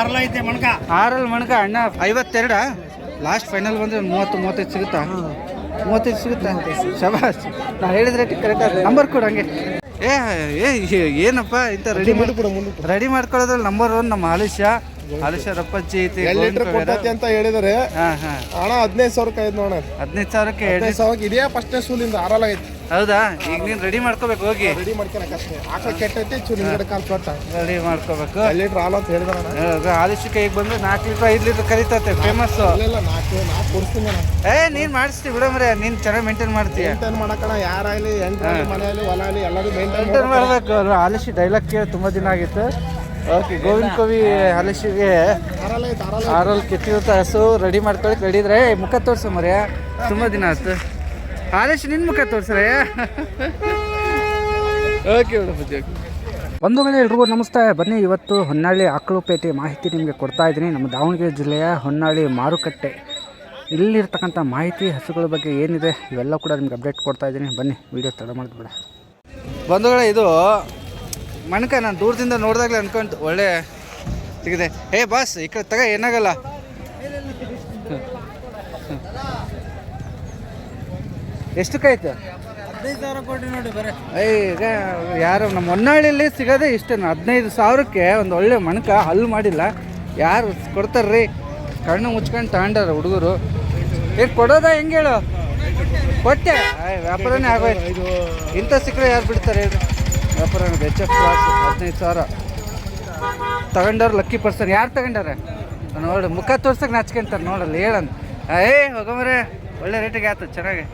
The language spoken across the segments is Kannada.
ಆರಲ್ಲ ಮಣ್ಕ? ಅಣ್ಣ. ಐವತ್ತೆರಡ? ಲಾಸ್ಟ್ ಫೈನಲ್ ಬಂದ್ರೆ ಮೂವತ್ತು ಮೂವತ್ತೈದು ಸಿಗುತ್ತಾ? ಮೂವತ್ತೈದು ಸಿಗುತ್ತಾ? ಶಬಾಸ್ ನಾ ಹೇಳಿದ ರೇಟ್ ಕರೆಕ್ಟ್ ನಂಬರ್ ಕೊಡು ಹಂಗೆ. ಏ ಏನಪ್ಪ ಇಂಥ ರೆಡಿ ಮಾಡಿ ರೆಡಿ ಮಾಡ್ಕೊಳ್ಳೋದ್ರಲ್ಲಿ ನಂಬರ್ ಒನ್ ನಮ್ಮ ಆಲುಷ್ಯ ರಪ್ಪಜ್ಜಿ ಐತಿ ಎರಡು ಲೀಟರ್ ಕೊಟ್ಟೈತಿ ಅಂತ ಹೇಳಿದಾರೆ ಹಾ ಹಾಂ. ಹಣ ಹದಿನೈದು ಸಾವಿರಕ್ಕೆ ಐದು ನೋಡ ಹದಿನೈದು ಸಾವಿರಕ್ಕೆ ಎರಡು ಹದಿನೈದು ಸಾವಿರಕ್ಕೆ ಇದೇ ಫಸ್ಟ್ನೇ ಸೂಲಿಂದ ಆರಲ್ಲ ಐತಿ. ಹೌದಾ? ಈಗ ನೀನು ರೆಡಿ ಮಾಡ್ಕೋಬೇಕು ಹೋಗಿ. ರೆಡಿ ಆಕಳ ಕೆಟ್ಟೈತಿ ಚೂರು ಹಿಂದ್ಗಡೆ ಕಾಲು ಕೊಟ್ಟ. ರೆಡಿ ಮಾಡ್ಕೋಬೇಕು. ಎರಡು ಲೀಟರ್ ಹಾಲು ಅಂತ ಕೈಗೆ ಬಂದ್ರೆ ನಾಲ್ಕು ಲೀಟ್ರ್ ಐದು ಲೀಟ್ರ್ ಕರಿತತೆ ಫೇಮಸ್ ಇಲ್ಲ ನಾಲ್ಕು ನಾಲ್ಕು ಕೊಡಿಸ್ತೀನಿ ನಾನು ಏ ನೀನು ಮಾಡಿಸ್ತಿ ಬಿಡಮ್ರೆ ನೀನು ಚೆನ್ನಾಗಿ ಮೇಂಟೈನ್ ಮಾಡ್ತೀಯ. ಮೇಂಟೈನ್ ಮಾಡಕಣ ಯಾರಾಗಲಿ ಮನೆಯಲ್ಲಿ ಹೊಲ ಆಗಲಿ ಎಲ್ಲರೂ ಮೇಂಟೈನ್ ಮಾಡಬೇಕು. ಆಲುಷಿ ಡೈಲಾಗ್ ಕೇಳಿ ತುಂಬ ದಿನ ಆಗಿತ್ತು. ಓಕೆ ಗೋವಿಂದ ಕವಿ ಹಲಸಿಗೆ ಆರಲ್ಲ ಕೆತ್ತಿರುತ್ತ ಹಸು ರೆಡಿ ಮಾಡ್ಕೊಳ್ಳಿ ರೆಡಿ ಇದ್ರೆ. ಏ, ಮುಖ ತೋರ್ಸು ಮರ್ಯ ತುಂಬ ದಿನ ಆಯ್ತು. ಆಲುಷಿ ನಿನ್ನ ಮುಖ ತೋರ್ಸ್ರೆ. ಓಕೆ ಒಂದು ಬಂಧುಗಳೇ ಎಲ್ರಿಗೂ ನಮಸ್ತೆ. ಬನ್ನಿ ಇವತ್ತು ಹೊನ್ನಾಳಿ ಆಕಳುಪೇಟೆ ಮಾಹಿತಿ ನಿಮಗೆ ಕೊಡ್ತಾ ಇದ್ದೀನಿ. ನಮ್ಮ ದಾವಣಗೆರೆ ಜಿಲ್ಲೆಯ ಹೊನ್ನಾಳಿ ಮಾರುಕಟ್ಟೆ. ಇಲ್ಲಿರ್ತಕ್ಕಂಥ ಮಾಹಿತಿ ಹಸುಗಳ ಬಗ್ಗೆ ಏನಿದೆ ಇವೆಲ್ಲ ಕೂಡ ನಿಮ್ಗೆ ಅಪ್ಡೇಟ್ ಕೊಡ್ತಾ ಇದ್ದೀನಿ. ಬನ್ನಿ ವಿಡಿಯೋ ತಡ ಮಾಡಿದ್ಬೇಡ ಬಂಧುಗಳೇ ಇದು ಮಣ್ಕ ನಾನು ದೂರದಿಂದ ನೋಡಿದಾಗಲೇ ಅನ್ಕೊಂತು ಒಳ್ಳೆ ಸಿಗಿದೆ. ಏ, ಬಾಸ್, ಈ ಕಡೆ ತಗ, ಏನಾಗಲ್ಲ. ಎಷ್ಟಕ್ಕಾಯ್ತು? ಬರೀ ಏಯ್ ಈಗ ಯಾರು, ನಮ್ಮ ಹೊನ್ನಾಳಿಯಲ್ಲಿ ಸಿಗೋದೇ ಇಷ್ಟೇ ಹದಿನೈದು ಸಾವಿರಕ್ಕೆ ಒಂದು ಒಳ್ಳೆ ಮಣಕ ಹಲ್ಲು ಮಾಡಿಲ್ಲ. ಯಾರು ಕೊಡ್ತಾರ್ರಿ? ಕಣ್ಣು ಮುಚ್ಕೊಂಡು ತಗೊಂಡಾರ ಹುಡುಗರು. ಏನು ಕೊಡೋದ ಹೆಂಗೆ ಹೇಳು? ಕೊಟ್ಟೆ. ವ್ಯಾಪಾರನೇ ಆಗೋಯ್ತು. ಇಂಥ ಸಿಕ್ಕರೆ ಯಾರು ಬಿಡ್ತಾರೆ ಹೇಳ್ರಿ. ವ್ಯಾಪಾರ ಎಚ್ ಎಫ್ ಕ್ಲಾಸ್ ಹದಿನೈದು ಸಾವಿರ. ತಗೊಂಡವ್ರು ಲಕ್ಕಿ ಪರ್ಸನ್ ಯಾರು ತಗೊಂಡಾರೆ ನೋಡಿ, ಮುಖ ತೋರ್ಸಕ್ಕೆ ನಾಚ್ಕೊಂತಾರೆ ನೋಡಲ್ಲ ಹೇಳಂತ ಏ ಹೋಗಮರೆ ಒಳ್ಳೆ ರೇಟಿಗೆ ಆಯ್ತು ಚೆನ್ನಾಗಿ.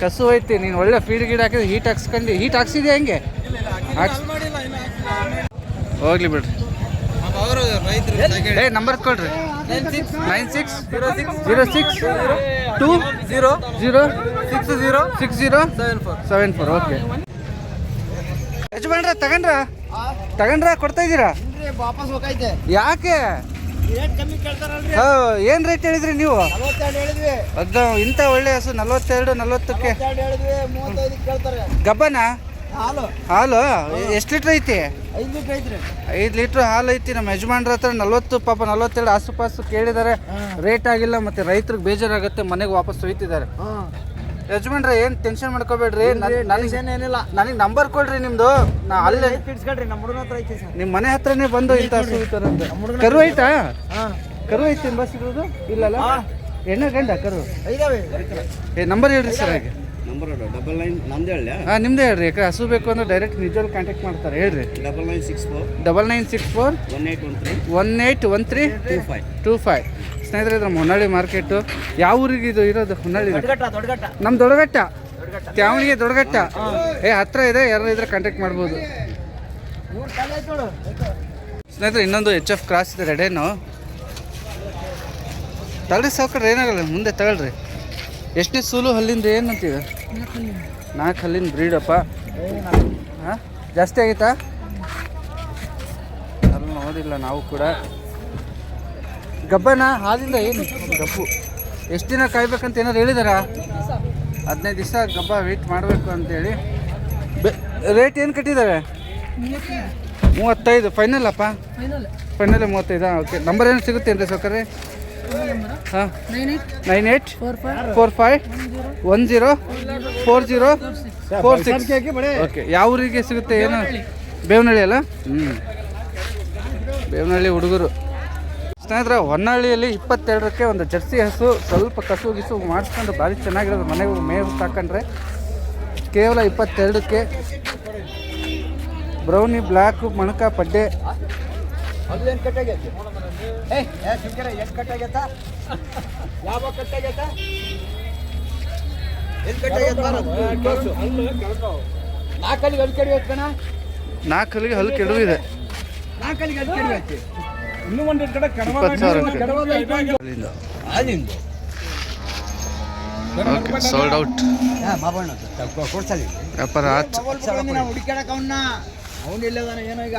ಕಸು ಐತಿ ನೀನು ಒಳ್ಳೆ ಫೀಡ್ ಗೀಡ್ ಹಾಕಿದ್ರೆ ಹೀಟ್ ಹಾಕ್ಸ್ಕೊಂಡು. ಹೀಟ್ ಹಾಕ್ಸಿದ್ಯಾ ಹೆಂಗೆ? ಹೋಗ್ಲಿ ಬಿಡ್ರಿ. ಏ ನಂಬರ್ ಕೊಡ್ರಿ. Nine six zero six zero six two zero zero six zero six zero seven four seven four okay ಯಜಮಾನ್ರ ತಗೊಂಡ್ರ? ತಗೊಂಡ್ರ ಕೊಡ್ತಾ ಇದ್ದೀರಾ? ವಾಪಸ್ ಹೋಗೈತೆ. ಯಾಕೆ? ಏನ್ ರೇಟ್ ಹೇಳಿದ್ರಿ ನೀವು? ಅದು ಇಂಥ ಒಳ್ಳೆ ಹಸು ನಲ್ವತ್ತೆರಡು ನಲ್ವತ್ತಕ್ಕೆ? ಗಬ್ಬನ? ಹಾಲು. ಹಾಲು? ಎಷ್ಟು ಲೀಟ್ರ್ ಐತಿ? ಐದು ಲೀಟ್ರ್ ಐತ್ರಿ. ಐದು ಲೀಟ್ರ್ ಹಾಲು ಐತಿ ನಮ್ಮ ಯಜಮಾನ್ರ ಹತ್ರ ನಲ್ವತ್ತು ಪಾಪ ನಲ್ವತ್ತೆರಡು ಆಸುಪಾಸು ಕೇಳಿದ್ದಾರೆ ರೇಟ್ ಆಗಿಲ್ಲ ಮತ್ತೆ ರೈತರಿಗೆ ಬೇಜಾರಾಗುತ್ತೆ ಮನೆಗೆ ವಾಪಸ್ ಒಯ್ತಿದ್ದಾರೆ ಹಾಂ. ಯಜಮಾನ್ರ ಏನು ಟೆನ್ಷನ್ ಮಾಡ್ಕೋಬೇಡ್ರಿ. ನನಗೆ ಏನಿಲ್ಲ. ನನಗೆ ನಂಬರ್ ಕೊಡ್ರಿ ನಿಮ್ದು. ನಾ ಅಲ್ಲೇ ಇಡ್ಸ್ಕೊಳ್ರಿ ನಮ್ಮ ಹುಡುಗನ ಹತ್ರ ಐತಿ ಸರ್. ನಿಮ್ಮ ಮನೆ ಹತ್ರನೇ ಬಂದು ಇಂಥ ಹಸು ಇರ್ತಾರಂತೆ ಕರು ಐತಾ ಹಾಂ. ಕರು ಐತಿ ಬಸ್ ಇರೋದು? ಇಲ್ಲಲ್ಲ? ಹೆಣ್ಣು ಗಂಡ ಕರು? ಐದಾವೆ. ಏ ನಂಬರ್ ಹೇಳ್ರಿ ಸರ್ ಹಾಗೆ. ನಂಬರ್ ಡಬಲ್ ನೈನ್ ನಮ್ದು ಹೇಳಿ ಹಾಂ ನಿಮ್ದೇ ಹೇಳ್ರಿ. ಯಾಕೆ ಹಸು ಬೇಕು ಅಂದ್ರೆ ಡೈರೆಕ್ಟ್ ನಿಜವಾಗ್ ಕಾಂಟ್ಯಾಕ್ಟ್ ಮಾಡ್ತಾರೆ. ಹೇಳ್ರಿ. Double nine six four double nine six four one eight one three one eight one three two five two five ಸ್ನೇಹಿತರೆ ಇದು ನಮ್ಮ ಹೊನ್ನಾಳಿ ಮಾರ್ಕೆಟು ಯಾವ ಊರಿಗೆ ಇದು ಇರೋದು ಹೊನ್ನಾಳಿ ನಮ್ ದೊಡಗಟ್ಟ ನಮ್ಮ ದೊಡ್ಡಗಟ್ಟ ತ್ಯಾವಣಿಗೆ ದೊಡಗಟ್ಟ ಏ ಹತ್ರ ಇದೆ ಯಾರು ಇದ್ರೆ ಕಾಂಟ್ಯಾಕ್ಟ್ ಮಾಡ್ಬೋದು. ಸ್ನೇಹಿತರೆ ಇನ್ನೊಂದು ಎಚ್ ಎಫ್ ಕ್ರಾಸ್ ಇದೆ ರೆಡೇನು ತಗೊಳ್ರಿ ಸಾವ್ಕಡ್ರಿ ಏನಾಗಲ್ಲ ಮುಂದೆ ತಗೊಳ್ರಿ. ಎಷ್ಟನೇ ಸೂಲು ಹಲ್ಲಿಂದ ಏನಂತೀವಿ ನಾಲ್ಕು ಹಲ್ಲಿನ ಬ್ರೀಡಪ್ಪ ಹಾಂ? ಜಾಸ್ತಿ ಆಗೈತಾ? ಅದನ್ನು ನೋಡಿಲ್ಲ ನಾವು ಕೂಡ. ಗಬ್ಬನ? ಹಾಲಿಂದ ಏನು? ಗಬ್ಬು. ಎಷ್ಟು ದಿನ ಕಾಯ್ಬೇಕಂತ ಏನಾದ್ರು ಹೇಳಿದಾರಾ? ಹದಿನೈದು ದಿವಸ ಗಬ್ಬ ವೇಟ್ ಮಾಡಬೇಕು ಅಂತೇಳಿ. ರೇಟ್ ಏನು ಕಟ್ಟಿದ್ದಾರೆ ಮೂವತ್ತೈದು. ಫೈನಲ್ ಅಪ್ಪ? ಫೈನಲ್ ಮೂವತ್ತೈದಾ? ಓಕೆ ನಂಬರ್ ಏನು ಸಿಗುತ್ತೆ ಅಂತ ಸೌಕರ್ಯ? ಹಾಂ. Nine eight four five one zero four zero four six okay ಯಾವ ಊರಿಗೆ ಸಿಗುತ್ತೆ ಏನು? ಬೇವನಹಳ್ಳಿ. ಅಲ್ಲ? ಹ್ಞೂ ಬೇವನಹಳ್ಳಿ ಹುಡುಗರು. ಸ್ನೇಹಿತರೆ ಹೊನ್ನಾಳಿಯಲ್ಲಿ ಇಪ್ಪತ್ತೆರಡಕ್ಕೆ ಒಂದು ಜರ್ಸಿ ಹಸು ಸ್ವಲ್ಪ ಕಸು ಗಿಸು ಮಾಡಿಸ್ಕೊಂಡು ಭಾರಿ ಚೆನ್ನಾಗಿರೋದು ಮನೆಗೆ ಮೇವು ಹಾಕೊಂಡ್ರೆ ಕೇವಲ ಇಪ್ಪತ್ತೆರಡಕ್ಕೆ ಬ್ರೌನಿ ಬ್ಲ್ಯಾಕು ಮಣಕ ಪಡ್ಡೆ. ನಾಲ್ಕಲ್ಲಿಗೆ ಹಲ್ಲು ಕೆಡವಿದೆ. ನಾಲ್ಕಲ್ಲಿಗೆ ಅಲ್ಲಿ ಕಡಿಬೇಕು. ಇನ್ನೂ ಕಡೆ ಸೋಲ್ಡ್ ಔಟ್ ವ್ಯಾಪಾರ ಆಯ್ತು ಹುಡುಕ್ಯಾಡಕ ಅವನ್ನ. ಅವನು ಇಲ್ಲದಾನ ಏನೋ ಈಗ.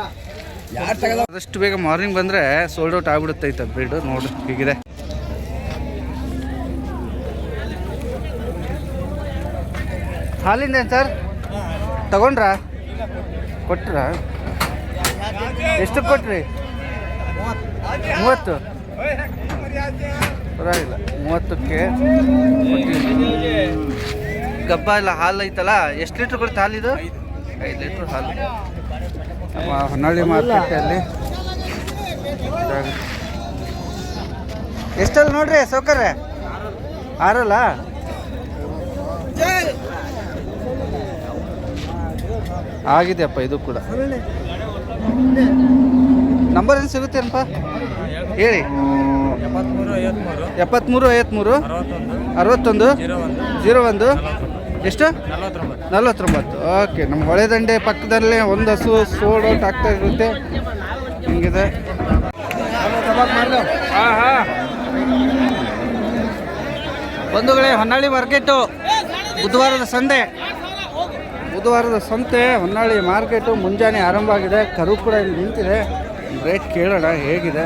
ಯಾರು ತಗದ? ಆದಷ್ಟು ಬೇಗ ಮಾರ್ನಿಂಗ್ ಬಂದರೆ ಸೋಲ್ಡ್ ಔಟ್ ಆಗ್ಬಿಡುತ್ತೆ ಐತೆ ಬ್ರೀಡು ನೋಡಿ ಹೀಗಿದೆ. ಹಾಲಿಂದ ಏನು ಸರ್? ತಗೊಂಡ್ರಾ? ಕೊಟ್ರಾ? ಎಷ್ಟು ಕೊಟ್ರಿ? ಮೂವತ್ತು. ಪರವಾಗಿಲ್ಲ. ಮೂವತ್ತಕ್ಕೆ ಗಬ್ಬ ಇಲ್ಲ ಹಾಲು ಐತಲ್ಲ? ಎಷ್ಟು ಲೀಟ್ರ್ ಕೊಡುತ್ತೆ ಇದು? ಐದು ಲೀಟ್ರ್ ಹಾಲು. ನಮ್ಮ ಹೊನ್ನಾಳಿ ಮಾರ್ಕೆಟಲ್ಲಿ ಎಷ್ಟಲ್ಲಿ ನೋಡ್ರಿ ಸೌಕರ್ಯ? ಆರಲ್ಲ? ಆಗಿದೆಯಪ್ಪ ಇದು ಕೂಡ. ನಂಬರ್ ಏನು ಸಿಗುತ್ತೇನಪ್ಪ ಹೇಳಿ. ಎಪ್ಪತ್ತ್ಮೂರು ಐವತ್ತ್ಮೂರು ಅರವತ್ತೊಂದು. ಜೀರೋ ಒಂದು ಎಷ್ಟು? ನಲವತ್ತೊಂಬತ್ತು. ನಲ್ವತ್ತೊಂಬತ್ತು. ಓಕೆ ನಮ್ಮ ಹೊಳೆದಂಡೆ ಪಕ್ಕದಲ್ಲೇ ಒಂದು ಹಸು ಸೋಡ್ ಔಟ್ ಆಗ್ತಾ ಇರುತ್ತೆ. ಹಿಂಗಿದೆ. ಹಾಂ ಹಾಂ. ಬಂಧುಗಳೇ ಹೊನ್ನಾಳಿ ಮಾರ್ಕೆಟು ಬುಧವಾರದ ಸಂತೆ. ಬುಧವಾರದ ಸಂತೆ ಹೊನ್ನಾಳಿ ಮಾರ್ಕೆಟು ಮುಂಜಾನೆ ಆರಂಭ ಆಗಿದೆ. ಕರು ಕೂಡ ಇಲ್ಲಿ ನಿಂತಿದೆ. ರೇಟ್ ಕೇಳೋಣ ಹೇಗಿದೆ?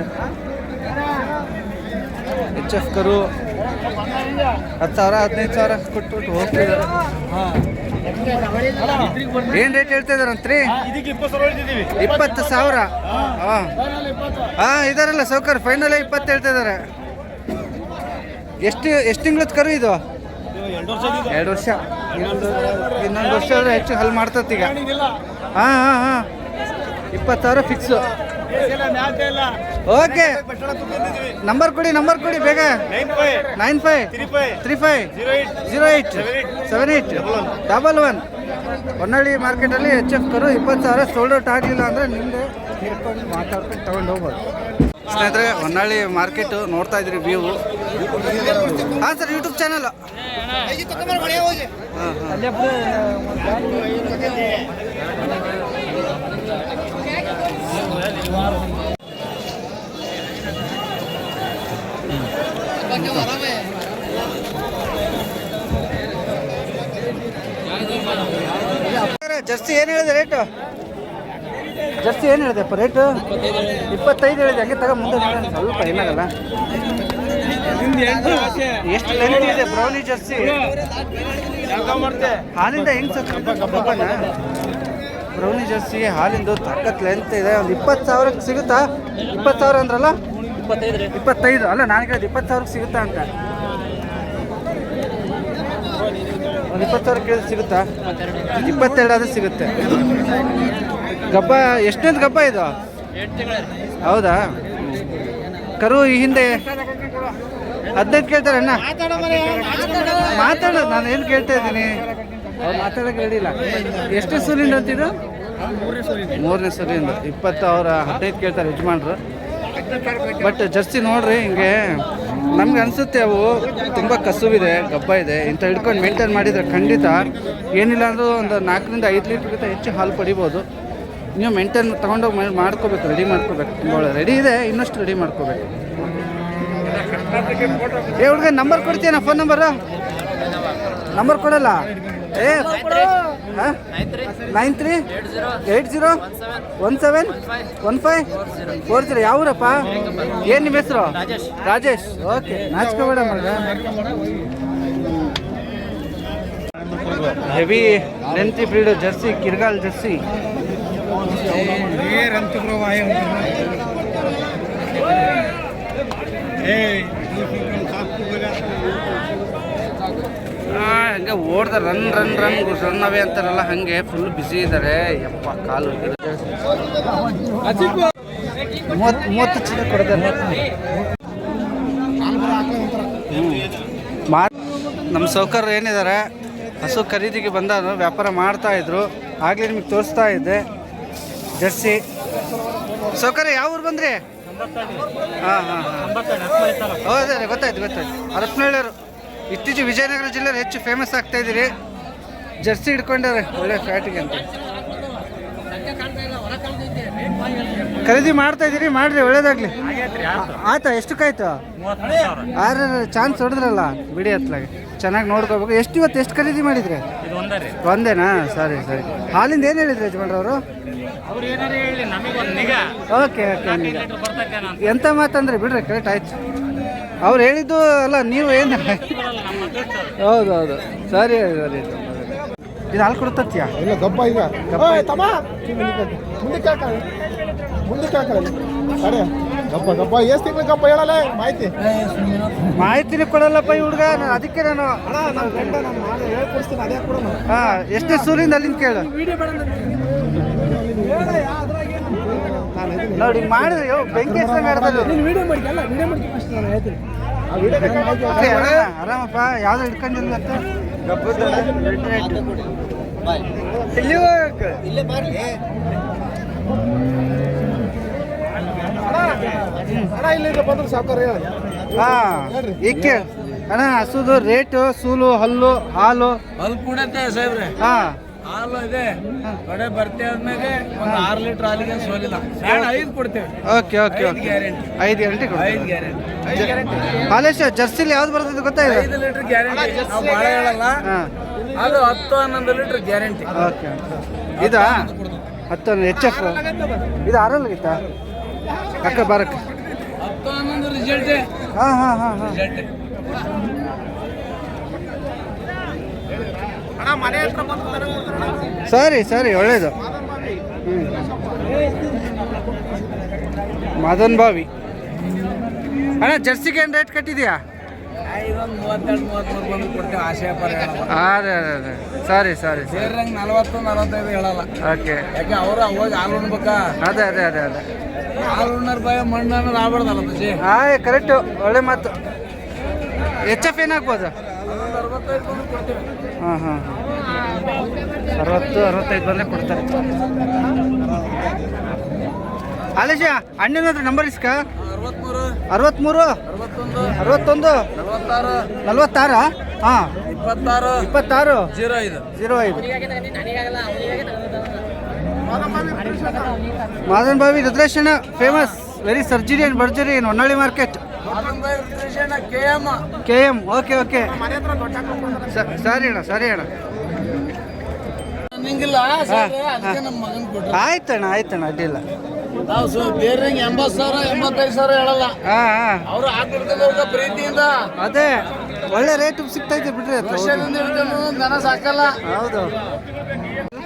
ಎಚ್ ಎಫ್ ಕರು ಹತ್ತು ಸಾವಿರ ಹದಿನೈದು ಸಾವಿರ ಕೊಟ್ಬಿಟ್ಟು ಹೋಗ್ತಿದ್ದಾರೆ. ಏನು ರೇಟ್ ಹೇಳ್ತಾ ಇದಾರಂತ್ರಿ ಇಪ್ಪತ್ತು ಸಾವಿರ ಹಾಂ. ಹಾಂ ಇದಾರಲ್ಲ ಸೌಕರ್ ಫೈನಲ್ ಇಪ್ಪತ್ತು ಹೇಳ್ತಾ ಇದ್ದಾರೆ. ಎಷ್ಟು ಎಷ್ಟು ತಿಂಗಳದ ಕರು ಇದು? ಎರಡು ವರ್ಷ ಇನ್ನೊಂದು ವರ್ಷ ಆದ್ರೆ ಹೆಚ್ಚು ಹಲ್ ಮಾಡ್ತೀಗ ಈಗ. ಹಾಂ ಹಾಂ ಹಾಂ. ಇಪ್ಪತ್ತು ಸಾವಿರ ಫಿಕ್ಸು ಓಕೆ. ನಂಬರ್ ಕೊಡಿ ನಂಬರ್ ಕೊಡಿ ಬೇಗ. Nine five. Three five. Zero eight seven eight double one. Honnali ಮಾರ್ಕೆಟಲ್ಲಿ ಎಚ್ ಎಫ್ ಕರು ಇಪ್ಪತ್ತು ಸಾವಿರ ಸೋಲ್ಡ್ ಔಟ್ ಆಗಲಿಲ್ಲ ಅಂದರೆ ನಿಮ್ಮದು ಹಿಡ್ಕೊಂಡು ಮಾತಾಡ್ಕೊಂಡು ತಗೊಂಡು ಹೋಗ್ಬೋದು. ಸ್ನೇಹಿತರೆ ಹೊನ್ನಾಳಿ ಮಾರ್ಕೆಟು ನೋಡ್ತಾ ಇದ್ರಿ ವ್ಯೂ ಹಾಂ ಸರ್ ಯೂಟ್ಯೂಬ್ ಚಾನಲ್ ಹಾಂ ಹಾಂ. ಜರ್ಸಿ ಏನು ಹೇಳಿದೆ ರೇಟು ಜರ್ಸಿ ಏನು ಹೇಳಿದೆಪ್ಪ ರೇಟು ಇಪ್ಪತ್ತೈದು ಹೇಳಿದೆ. ಹಂಗೆ ತಗೊಂಡು ಮುಂದೆ ಸ್ವಲ್ಪ ಏನಾಗಲ್ಲ ಎಷ್ಟು ಲೆಂತ್ ಇದೆ ಬ್ರೌನಿ ಜರ್ಸಿ ಹಾಲಿಂದ ಹೆಂಗ್ ಸರ್ ಗಬ್ಬನ ಬ್ರೌನಿ ಜರ್ಸಿ ಹಾಲಿಂದು ತಾಕತ್ ಲೆಂತ್ ಇದೆ. ಒಂದು ಇಪ್ಪತ್ತು ಸಾವಿರಕ್ಕೆ ಸಿಗುತ್ತಾ? ಇಪ್ಪತ್ತು ಸಾವಿರ ಅಂದ್ರಲ್ಲ? ಇಪ್ಪತ್ತೈದು. ಅಲ್ಲ ನಾನು ಕೇಳಿದ್ದು ಇಪ್ಪತ್ತು ಸಾವಿರಕ್ಕೆ ಸಿಗುತ್ತಾ ಅಂತ. ಒಂದು ಇಪ್ಪತ್ತು ಸಾವಿರ ಕೇಳಿದ್ರೆ ಸಿಗುತ್ತಾ? ಇಪ್ಪತ್ತೆರಡು ಆದ್ರೆ ಸಿಗುತ್ತೆ. ಗಬ್ಬ ಎಷ್ಟನೇದು ಗಬ್ಬ ಇದು? ಹೌದಾ? ಕರು ಈ ಹಿಂದೆ ಹದಿನೈದು ಕೇಳ್ತಾರೆ ಅಣ್ಣ ಮಾತಾಡೋದು. ನಾನು ಏನು ಕೇಳ್ತಾ ಇದ್ದೀನಿ? ಅವ್ರು ಮಾತಾಡೋಕೆ ಇಲ್ಲ. ಎಷ್ಟು ಸೂಲಿಂದ ಅಂತಿದ್ರು? ಮೂರನೇ ಸೂಲಿಂದ ಇಪ್ಪತ್ತು ಅವರ ಹದಿನೈದು ಕೇಳ್ತಾರೆ ಯಜಮಾನ್ರು. ಬಟ್ ಜರ್ಸಿ ನೋಡ್ರಿ, ಹಿಂಗೆ ನಮ್ಗೆ ಅನಿಸುತ್ತೆ ಅವು ತುಂಬ ಕಸುವಿದೆ, ಗಬ್ಬ ಇದೆ. ಇಂಥ ಹಿಡ್ಕೊಂಡು ಮೇಂಟೈನ್ ಮಾಡಿದರೆ ಖಂಡಿತ ಏನಿಲ್ಲ ಅಂದರೂ ಒಂದು ನಾಲ್ಕರಿಂದ ಐದು ಲೀಟ್ರ್ಗಿಂತ ಹೆಚ್ಚು ಹಾಲು ಪಡಿಬೋದು. ನೀವು ಮೇಂಟೈನ್ ತೊಗೊಂಡೋಗಿ ಮಾಡಿ ಮಾಡ್ಕೋಬೇಕು ರೆಡಿ ಮಾಡ್ಕೋಬೇಕು. ತುಂಬ ರೆಡಿ ಇದೆ, ಇನ್ನಷ್ಟು ರೆಡಿ ಮಾಡ್ಕೋಬೇಕು. ಏ ಹುಡುಗ ನಂಬರ್ ಕೊಡ್ತೀಯಾ ಫೋನ್ ನಂಬರು ನಂಬರ್ ಕೊಡಲ್ಲ. ಏ nine three. Eight zero. One seven. One five. Four zero. ಯಾವ್ರಪ್ಪ? ಏನು ನಿಮ್ಮ ಹೆಸರು? ರಾಜೇಶ್. ಓಕೆ. ನಾಚ್ಕೋಬೇಡ ಮಗ. ಹೆವಿ ಲೆಂತಿ ಬ್ರೀಡ್ ಜರ್ಸಿ ಕಿರ್ಗಾಲ್ ಜರ್ಸಿ ಆ, ಹಂಗೆ ಓಡ್ದ ರನ್ ರನ್ ರನ್ ರನ್ ಅವೇ ಅಂತಾರಲ್ಲ, ಹಂಗೆ ಫುಲ್ ಬಿಸಿ ಇದ್ದಾರೆ ಯಪ್ಪ, ಕಾಲು ಮೂವತ್ತು ಮೂವತ್ತು ಕೊಡ್ತಾರೆ ಮಾರ್ ನಮ್ಮ ಸೌಕರ್ಯ ಏನಿದ್ದಾರೆ ಹಸು ಖರೀದಿಗೆ ಬಂದರು ವ್ಯಾಪಾರ ಮಾಡ್ತಾ ಇದ್ರು. ಆಗಲೇ ನಿಮಗೆ ತೋರಿಸ್ತಾ ಇದ್ದೆ. ಜರ್ಸಿ. ಸೌಕರ್ಯ, ಯಾವ ಊರು ಬಂದ್ರಿ? ಹಾಂ ಹಾಂ ಹಾಂ. ಹೌದೇ, ಗೊತ್ತಾಯ್ತು ಗೊತ್ತಾಯ್ತು. ಹರಪನಹಳ್ಳಿಯವರು ಇತ್ತೀಚೆಗೆ ವಿಜಯನಗರ ಜಿಲ್ಲೆ ಹೆಚ್ಚು ಫೇಮಸ್ ಆಗ್ತಾ ಇದ್ದೀರಿ. ಜರ್ಸಿ ಹಿಡ್ಕೊಂಡಾರೆ ಒಳ್ಳೆ ಫ್ಯಾಟಿಗೆ ಅಂತ. ಖರೀದಿ ಮಾಡ್ತಾ ಇದ್ದೀರಿ ಮಾಡ್ರಿ ಒಳ್ಳೇದಾಗ್ಲಿ. ಆಯ್ತಾ ಎಷ್ಟಕ್ಕಾಯ್ತು ಆರ ಚಾನ್ಸ್ ಹೊಡೆದ್ರಲ್ಲ ಬಿಡಿ ಹತ್ಲಾಗೆ. ಚೆನ್ನಾಗಿ ನೋಡ್ಕೋಬೇಕು. ಎಷ್ಟು ಇವತ್ತು ಎಷ್ಟು ಖರೀದಿ ಮಾಡಿದ್ರಿ? ಒಂದೇನಾ? ಸರಿ ಸರಿ. ಹಾಲಿಂದ ಏನು ಹೇಳಿದ್ರಿ ಯಜಮಾನ್ರವರು ಓಕೆ ಓಕೆ ಎಂತ ಮಾತಂದ್ರೆ ಬಿಡ್ರಿ ಕರೆಕ್ಟ್ ಆಯ್ತು. ಅವ್ರು ಹೇಳಿದ್ದು ಅಲ್ಲ ನೀವು ಏನು ಹೌದು ಹೌದು ಸರಿ ಸರಿ ಇದು ಹಾಲು ಕೊಡುತ್ತೀಯಾ ಇಲ್ಲ ಗಬ್ಬ ಈಗ ಗಬ್ಬ ಮುಂದಕ್ಕೆ ಹಾಕ ಮುಂದಕ್ಕೆ ಹಾಕ ದಪ್ಪ ಗಪ್ಪ ಗಪ್ಪ ಎಷ್ಟು ತಿಂಗಳು ಗಪ್ಪ ಹೇಳಲ್ಲ ಮಾಹಿತಿ ಮಾಹಿತಿನ ಕೊಡಲ್ಲಪ್ಪ ಈ ಹುಡುಗ ನಾನು ಅದಕ್ಕೆ ನಾನು ಹೇಳ್ಕೊಡ್ತೀನಿ ಅದೇ ಕೊಡೋಣ ಹಾ ಎಷ್ಟೇ ಸೂರಿಂದ ಅಲ್ಲಿಂದ ಕೇಳು ನೋಡಿ ಮಾಡಿದ್ರೆ ಬೆಂಕಿ ಇದು. ವಿಡಿಯೋ ಮಾಡಿಕಲ್ಲ ವಿಡಿಯೋ ಮಾಡಿ ಫಸ್ಟ್ ನಾನು ಹೇಳ್ತೀನಿ. ಆರಾಮಪ್ಪ ಯಾವ್ದು ಹಿಡ್ಕೊಂಡಿಲ್ಲ ಅಂತ. ಇಲ್ಲಿ ಹೋಗಕ್ಕೆ ಇಲ್ಲೇ ಬರ್ಲಿ. ಏಕೆ ಅಣ್ಣ ಹಸುದು ರೇಟು ಸೂಲು ಹಲ್ಲು ಹಾಲು. ಹಲ್ಲು ಕೂಡ ಸಾಹೇಬ್ರೆ. ಹಾ. ಹಾಲು ಇದೆ. ಕಡೆ ಬರ್ತೆ ಆದ್ಮೇಲೆ ಒಂದು ಆರು ಲೀಟರ್ ಹಾಲಿಗೆ ಸೋಲಿಲ್ಲ. ಬೇಡ ಐದು ಕೊಡ್ತೇವೆ. Okay okay okay. ಗ್ಯಾರಂಟಿ. ಐದು ಗಂಟೆ ಐದು ಗ್ಯಾರಂಟಿ. ಹಾಲೇಶ ಜರ್ಸಿಲಿ ಯಾವ್ದು ಬರ್ತದೆ ಗೊತ್ತಾಯ್ತು ಐದು ಲೀಟರ್ ಗ್ಯಾರಂಟಿ. ನಾವು ಭಾಳ ಹೇಳಲ್ಲ. ಹಾ. ಅದು ಹತ್ತು ಹನ್ನೊಂದು ಲೀಟರ್ ಗ್ಯಾರಂಟಿ. ಓಕೆ ಇದಾ ಹತ್ತೊಂದು ಎಚ್ ಎಫ್ ಇದು ಆರಲ್ಗಿತ್ತ ಅಕ್ಕ ಬರಕ್ಕೆ? ಹತ್ತು ಹನ್ನೊಂದು ರಿಸಲ್ಟ್ ಹಾಂ ಹಾಂ ಹಾಂ ಹಾಂ ರಿಸಲ್ಟ್ ಅಣ್ಣ ಮನೆ ಹತ್ರ ಬಂದು ನನಗೆ ಕೊಡ್ತಾರೆ ಸರಿ ಸರಿ ಒಳ್ಳೇದು. ಮದನ್ ಬಾವಿ. ಅಣ್ಣ ಜರ್ಸಿಗೆ ಏನು ರೇಟ್ ಕಟ್ಟಿದ್ಯಾ? ಇದೊಂದು ಮೂವತ್ತೆರಡು ಮೂವತ್ತ್ಮೂರು ಬಂದು ಕೊಡ್ತೇವೆ ಆಶಯ ಪರ ಹೇಳಲ್ಲ. ಅದೇ ಅದೇ ಅದೇ. ಸರಿ ಸರಿ ನಲವತ್ತು ನಲವತ್ತೈದು ಹೇಳಲ್ಲ. ಓಕೆ. ಯಾಕೆ ಅವರು ಅವಾಗ ಹಾಲು ಉಣ್ಬೇಕಾ? ಅದೇ ಅದೇ ಅದೇ ಅದೇ. ಹಾಲು ಉಣ್ಣರ್ ಭಯ ಮಣ್ಣು ಅನ್ನೋದು ಆಗ್ಬಾರ್ದಲ್ಲ ಬಜ್ಜಿ ಹಾಂ ಕರೆಕ್ಟು ಒಳ್ಳೆ ಮಾತು. ಎಚ್ ಎಫ್ ಏನಾಗ್ಬೋದು ಹಾಂ ಹಾಂ ಅರವತ್ತು ಅರವತ್ತೈದು ಬಂದರೆ ಕೊಡ್ತಾರೆ. ಆಲೇಶ ಅಣ್ಣನ ಹತ್ರ ನಂಬರ್ ಇಸ್ಕ? ಅರವತ್ಮೂರು. ಅರವತ್ಮೂರು? ಅರವತ್ತೊಂದು. ನಲವತ್ತಾರು. ನಲ್ವತ್ತಾರ? ಹಾಂ. ಇಪ್ಪತ್ತಾರು. ಇಪ್ಪತ್ತಾರು? ಜೀರೋ ಐದು. ಜೀರೋ ಐದು. ಮಾದನ್ ಬಾವಿ ರುದ್ರೇಶನ famous very surgery and ಬರ್ಜರಿ in Honnali market K M okay. Okay ಸರಿ ಅಣ್ಣ ಸರಿ ಅಣ್ಣ. ಆಯ್ತಣ್ಣ ಆಯ್ತಣ್ಣ ಅಡ್ಡಿಲ್ಲ. ನಾವು ಬೇರೆ ಎಂಬತ್ತು ಸಾವಿರ ಎಂಬತ್ತೈದು ಸಾವಿರ ಹೇಳಲ್ಲ. ಅವರು ಪ್ರೀತಿಯಿಂದ ಅದೇ ಒಳ್ಳೆ ರೇಟ್ ಸಿಗ್ತೈತೆ ಬಿಡ್ರಿ ದನ ಸಾಕಲ್ಲ ಹೌದು.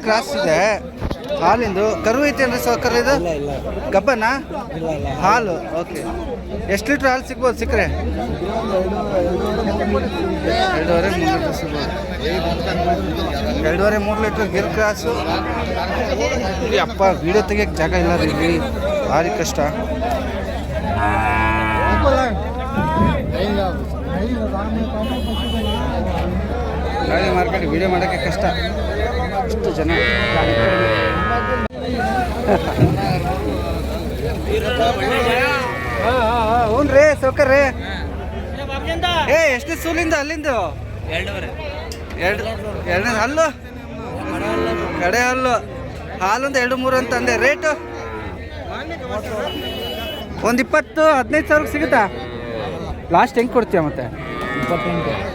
ಕ್ರಾಸ್ ಇದೆ. ಹಾಲಿಂದು ಕರು ಐತೇನ್ರಿ ಸೌಕರ್ಯ ಇದು? ಗಬ್ಬನಾ ಹಾಲು ಓಕೆ ಎಷ್ಟು ಲೀಟ್ರ್ ಹಾಲು ಸಿಗ್ಬೋದು ಸಿಕ್ಕರೆ? ಎರಡೂವರೆ ಮೂರು ಲೀಟ್ರ್ ಸಿಗ್ಬೋದು. ಎರಡೂವರೆ ಮೂರು ಲೀಟ್ರ್ ಗಿರ್ ಕ್ರಾಸು ಅಪ್ಪ ವೀಡಿಯೋ ತೆಗಿಯೋಕ್ಕೆ ಜಾಗ ಇಲ್ಲ ರೀ ಇಲ್ಲಿ. ಭಾರಿ ಕಷ್ಟ. ಗಾಳಿ ಮಾರ್ಕೆಟ್ ವೀಡಿಯೋ ಮಾಡೋಕ್ಕೆ ಕಷ್ಟ. ಇಷ್ಟು ಜನ ಹ್ಞೂ ರೀ ಸೌಕರ್ ರೀ ಏ ಎಷ್ಟು ಸೂಲಿಂದ ಅಲ್ಲಿಂದ? ಎರಡು ಹಲ್ಲು? ಕಡೆ ಹಲ್ಲು. ಹಾಲೊಂದು ಎರಡು ಮೂರು ಅಂತ ಅಂದೆ. ರೇಟು? ಒಂದು ಇಪ್ಪತ್ತು ಹದಿನೈದು ಸಾವಿರಕ್ಕೆ ಸಿಗುತ್ತಾ? ಲಾಸ್ಟ್ ಹೆಂಗೆ ಕೊಡ್ತೀಯ ಮತ್ತೆ?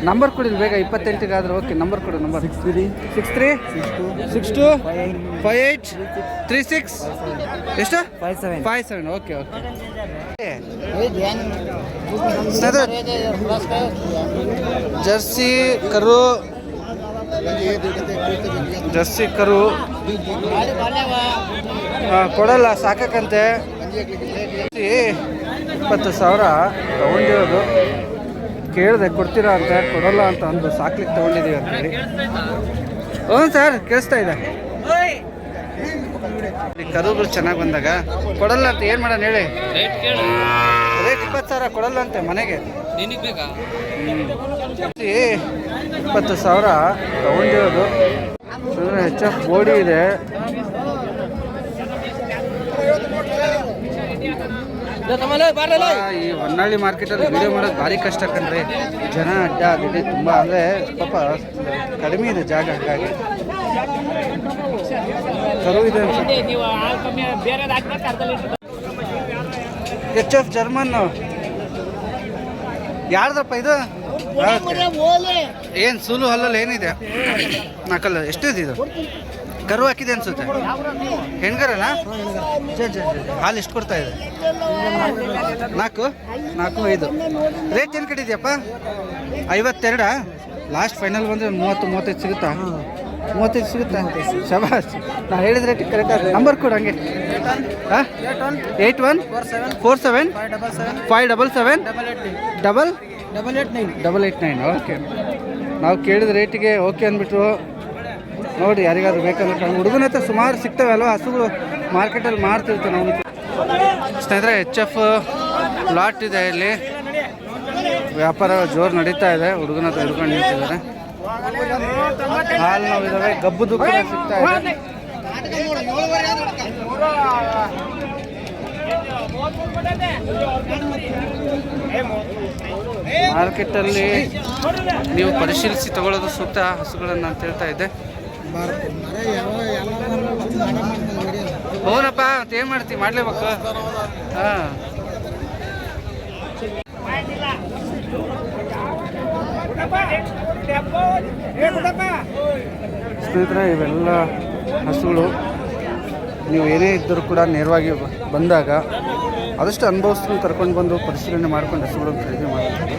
ನಂಬರ್ ಕೊಡಿ ಬೇಗ ಇಪ್ಪತ್ತೆಂಟಿಗಾದ್ರೆ ಓಕೆ ನಂಬರ್ ಕೊಡು number six three six three six two five eight three six ಎಷ್ಟು? Five seven five seven okay okay jersey ಕರು. ಜರ್ಸಿ ಕರು. ಕೊಡಲ್ಲ ಸಾಕಕ್ಕಂತೆ. ಇಪ್ಪತ್ತು ಸಾವಿರ ತಗೊಂಡಿರೋದು. ಕೇಳಿದೆ ಕೊಡ್ತೀರಾ ಅಂತ ಕೊಡಲ್ಲ ಅಂತ ಅಂದು ಸಾಕ್ಲಿಕ್ಕೆ ಅಂತ ಹೇಳಿ. ಹ್ಞೂ ಸರ್ ಕೇಳಿಸ್ತಾ ಇದೆ. ಕರೋದು ಕರುಗಳು ಚೆನ್ನಾಗಿ ಬಂದಾಗ ಕೊಡಲ್ಲ ಅಂತ ಏನು ಮಾಡೋಣ ಹೇಳಿ? ರೇಟ್ ಇಪ್ಪತ್ತು ಸಾವಿರ ಕೊಡಲ್ಲ ಅಂತೆ ಮನೆಗೆ. ಇಪ್ಪತ್ತು ಸಾವಿರ ತಗೊಂಡಿರೋದು. ಹೆಚ್ ಎಫ್ ಬೋಡಿ ಇದೆ. ಈ ಹೊನ್ನಾಳಿ ಮಾರ್ಕೆಟಲ್ಲಿ ವಿಡಿಯೋ ಮಾಡೋದು ಭಾರಿ ಕಷ್ಟ ಕಣ್ರಿ. ಜನ ಅಡ್ಡ ಆಗಿದೆ ತುಂಬ ಅಂದರೆ ಪಾಪ ಕಡಿಮೆ ಇದೆ ಜಾಗ ಹಾಗಾಗಿ. ಕರು ಇದೆ ಎಚ್ ಎಫ್ ಜರ್ಮನ್ ಯಾರ್ದಪ್ಪ ಇದು? ಏನು ಸುಲು ಹಲ್ಲಲ್ಲಿ ಏನಿದೆ? ನಾಲ್ಕಲ್ಲ ಎಷ್ಟಿದೆ ಇದು? ಕರು ಹಾಕಿದೆ ಅನ್ಸುತ್ತೆ. ಹೆಣ್ಗರನ ಹಾಲು ಎಷ್ಟು ಕೊಡ್ತಾ ಇದೆ? ನಾಲ್ಕು? ನಾಲ್ಕು ಐದು. ರೇಟ್ ಏನು ಕಟ್ಟಿದ್ಯಪ್ಪ? ಐವತ್ತೆರಡಾ? ಲಾಸ್ಟ್ ಫೈನಲ್ ಬಂದರೆ ಮೂವತ್ತು ಮೂವತ್ತೈದು ಸಿಗುತ್ತಾ? ಮೂವತ್ತೈದು ಸಿಗುತ್ತಾ? ಶಬಾಸ್ ನಾ ಹೇಳಿದ ರೇಟ್ ಕರೆಕ್ಟ್ ನಂಬರ್ ಕೊಡು ಹಂಗೆ. ಹಾಂ? Eight one four seven five double seven double double eight nine double eight nine okay ನಾವು ಕೇಳಿದ ರೇಟಿಗೆ ಓಕೆ ಅಂದ್ಬಿಟ್ರು. ನೋಡಿ, ಯಾರಿಗಾದ್ರು ಬೇಕಂದ್ರೆ ಹುಡುಗನ ಹತ್ರ ಸುಮಾರು ಸಿಗ್ತವೆ ಅಲ್ವಾ ಹಸುಗಳು ಮಾರ್ಕೆಟಲ್ಲಿ ಮಾರ್ತಿರ್ತೀವಿ ನಾವು. ಸ್ನೇಹಿತರೆ ಎಚ್ ಎಫ್ ಲಾಟ್ ಇದೆ ಇಲ್ಲಿ. ವ್ಯಾಪಾರ ಜೋರು ನಡೀತಾ ಇದೆ, ಹುಡುಗನ ಹತ್ರ ಹಿಡ್ಕೊಂಡು ನಿಂತಿದ್ದಾರೆ. ಹಾಲು ನಾವು ಇದಾವೆ ಗಬ್ಬುದು ಕೂಡ ಸಿಗ್ತಾ ಇದೆ. ಮಾರ್ಕೆಟಲ್ಲಿ ನೀವು ಪರಿಶೀಲಿಸಿ ತಗೊಳ್ಳೋದು ಸೂಕ್ತ ಹಸುಗಳನ್ನು ಅಂತ ಹೇಳ್ತಾ ಇದ್ದೆ. ಹೌನಪ್ಪ ಏನು ಮಾಡ್ತೀವಿ ಮಾಡ್ಲೇಬೇಕು. ಹಾಂ. ಸ್ನೇಹಿತರೆ, ಇವೆಲ್ಲ ಹಸುಗಳು. ನೀವು ಏನೇ ಇದ್ದರೂ ಕೂಡ ನೇರವಾಗಿ ಬಂದಾಗ ಆದಷ್ಟು ಅನುಭವಿಸ್ಕೊಂಡು ಕರ್ಕೊಂಡು ಬಂದು ಪರಿಶೀಲನೆ ಮಾಡ್ಕೊಂಡು ಹಸುಗಳನ್ನು ಖರೀದಿ ಮಾಡ್ತಾರೆ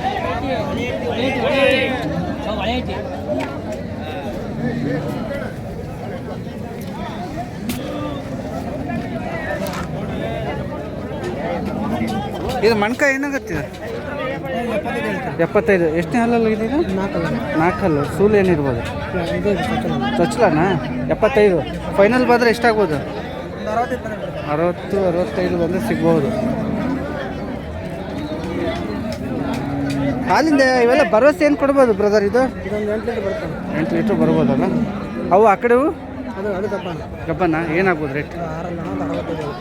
ಇದು ಮಣ್ಕಾಯಿ ಏನಾಗುತ್ತೆ ಎಪ್ಪತ್ತೈದು. ಎಷ್ಟನೇ ಹಲ್ಲಲ್ಲಿ ಇದೆ ನಾಲ್ಕು ಹಲ್ಲು ಸೂಲ್ ಏನಿರ್ಬೋದು? ಚೊಚ್ಚಲನಾ ಎಪ್ಪತ್ತೈದು. ಫೈನಲ್ ಬಂದರೆ ಎಷ್ಟಾಗ್ಬೋದು? ಅರವತ್ತು, ಅರವತ್ತೈದು ಬಂದರೆ ಸಿಗ್ಬೋದು. ಹಾಲಿಂದ ಇವೆಲ್ಲ ಭರವಸೆ ಏನು ಕೊಡ್ಬೋದು ಬ್ರದರ್ ಇದು? ಎಂಟು ಲೀಟರ್ ಬರ್ಬೋದಲ್ಲ? ಅವು ಆ ಕಡೆವು ಗಬ್ಬನ ಏನಾಗ್ಬೋದು ರೇಟ್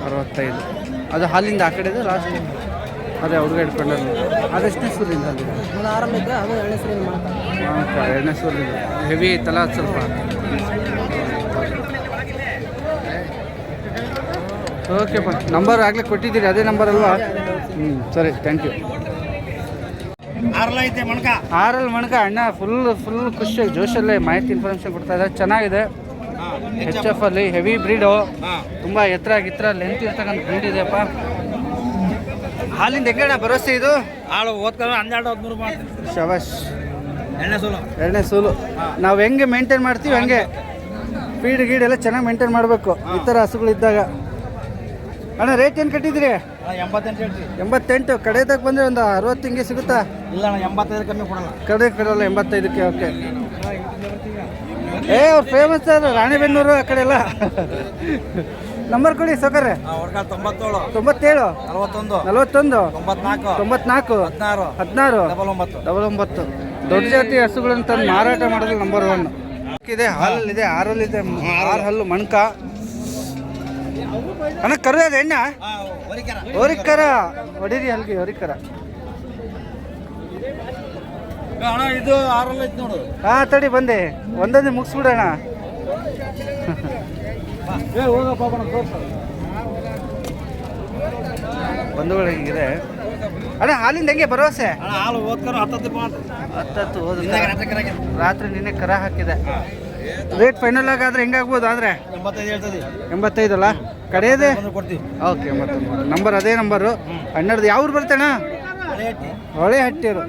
ಅರವತ್ತೈದು. ಅದು ಹಾಲಿಂದ ಆ ಕಡೆದು ಲಾಸ್ಟ್ ಅದೇ ಅವ್ರಿಗೆ ಹಿಡ್ಕೊಂಡು ಅದೆಷ್ಟನೇ ಸೂರಿಂದ ಅಲ್ಲಿ? ಅದು ಎರಡನೇ ಸರಿ ಮಾಡ್ತಾರೆ ಎರಡನೇ ಸೂರಿಂದ ಹೆವಿ ಐತಲ್ಲ ಅದು ಸ್ವಲ್ಪ. ಓಕೆಪ್ಪ ನಂಬರ್ ಆಗಲೇ ಕೊಟ್ಟಿದ್ದೀರಿ ಅದೇ ನಂಬರ್ ಅಲ್ವಾ? ಹ್ಞೂ ಸರಿ ಥ್ಯಾಂಕ್ ಯು ಆರ್ಲ ಐತೆ ಮಣ್ಕ ಆರಲ್ಲಿ ಮಣಕ ಅಣ್ಣ ಫುಲ್ ಫುಲ್ ಖುಷಿ. ಜೋಶಲ್ಲೇ ಮಾಹಿತಿ ಇನ್ಫಾರ್ಮೇಷನ್ ಕೊಡ್ತಾ ಇದ್ದಾರೆ. ಚೆನ್ನಾಗಿದೆ. ಎಚ್ ಎಫ್ ಅಲ್ಲಿ ಹೆವಿ ಬ್ರೀಡು ತುಂಬ ಎತ್ತರ ಗಿತ್ರ ಲೆಂತ್ ಇರ್ತಕ್ಕಂಥ ಬ್ರೀಡ್ ಇದೆಯಪ್ಪ. ಹಾಲಿಂದ ಹೆಂಗಣ್ಣ ಭರವಸೆ ಇದು? ಹಾಳು ಓದ್ಕೊಂಡು ಹನ್ನೆರಡು ಹದಿಮೂರು ಮಾಡ್ತೀನಿ. ಶಬಾಷ್. ಎಣ್ಣೆ ಸೋಲು. ಎರಡನೇ ಸೂಲು. ನಾವು ಹೆಂಗೆ ಮೇಂಟೈನ್ ಮಾಡ್ತೀವಿ ಹಂಗೆ ಫೀಡ್ ಗೀಡ್ ಎಲ್ಲ ಚೆನ್ನಾಗಿ ಮೇಂಟೈನ್ ಮಾಡಬೇಕು. ಈ ಥರ ಹಸುಗಳಿದ್ದಾಗ. ಅಣ್ಣ ರೇಟ್ ಏನು ಕಟ್ಟಿದ್ರಿ ಎಂಬತ್ತೆಂಟು ಹೇಳ್ತೀವಿ ಎಂಬತ್ತೆಂಟು. ಕಡೆದಾಗ ಬಂದರೆ ಒಂದು ಅರವತ್ತು ಹಿಂಗೆ ಸಿಗುತ್ತಾ? ಇಲ್ಲ ಅಣ್ಣ ಎಂಬತ್ತೈದು ಕಮ್ಮಿ ಕೊಡಲ್ಲ. ಕಡೆ ಕೊಡಲ್ಲ ಎಂಬತ್ತೈದಕ್ಕೆ ಓಕೆ ಏ ಅವ್ರು ಫೇಮಸ್ ರಾಣಿಬೆನ್ನೂರು ಆ ಕಡೆ ಎಲ್ಲ. ನಂಬರ್ ಕೊಡಿ ಸೌಕರ್ಯ ತೊಂಬತ್ತೇಳು. ತೊಂಬತ್ತೇಳು. ನಲವತ್ತೊಂದು. ನಲವತ್ತೊಂದು. ತೊಂಬತ್ನಾಲ್ಕು. ತೊಂಬತ್ನಾಲ್ಕು. ಹದಿನಾರು. ಹದಿನಾರು. ಡಬಲ್ ಒಂಬತ್ತು ಡಬಲ್ ಒಂಬತ್ತು ದೊಡ್ಡ ಜಾತಿ ಹಸುಗಳನ್ನು ತಂದು ಮಾರಾಟ ಮಾಡೋದು ನಂಬರ್ ಒನ್ ಇದೆ ಹಾಲಲ್ಲಿದೆ ಆರಲ್ಲಿದೆ ಆರು ಹಲ್ಲು ಮಣ್ಕ. ಅಣ್ಣ ಕರು ಅದು ಎಣ್ಣ? ಹೊರಿಕರ. ಹೊಡೀರಿ ಹಲ್ಗೆ ಹೊರಿಕರ. ಅಣ್ಣ ಇದು ಆರಲ್ಲಿ ಐತಿ ನೋಡು. ಹಾ ತಡಿ ಬಂದೆ. ಒಂದೊಂದೇ ಮುಗಿಸ್ಬಿಡೋಣ ಏ ಹೋಗಪ್ಪ ಬಣ ತೋರ್ಸು ಬಂಧುಗಳು ಹಿಂಗಿದೆ. ಅಣ್ಣ ಹಾಲಿಂದ ಹೆಂಗೆ ಭರವಸೆ? ಅಣ್ಣ ಹಾಲು ಹತ್ತತ್ತು ಹಿಂದಾಗ ರಾತ್ರಿ ರಾತ್ರಿ ನಿನ್ನೆ ಕರ ಹಾಕಿದೆ. ರೇಟ್ ಫೈನಲ್ ಆಗಾದ್ರೆ ಹೆಂಗಾಗ್ಬೋದು ಆದರೆ? ಎಂಬತ್ತೈದು ಅಲ್ಲ? ಎಂಬತ್ತೈದಲ್ಲ ಕಡೆಯದೇ? ಓಕೆ ಮತ್ತೆ ನಂಬರ್ ಅದೇ ನಂಬರು ಹನ್ನೆರಡು ಯಾವ ಊರು ಬರ್ತೇಣ ಹೊಳೆ ಹಟ್ಟಿರು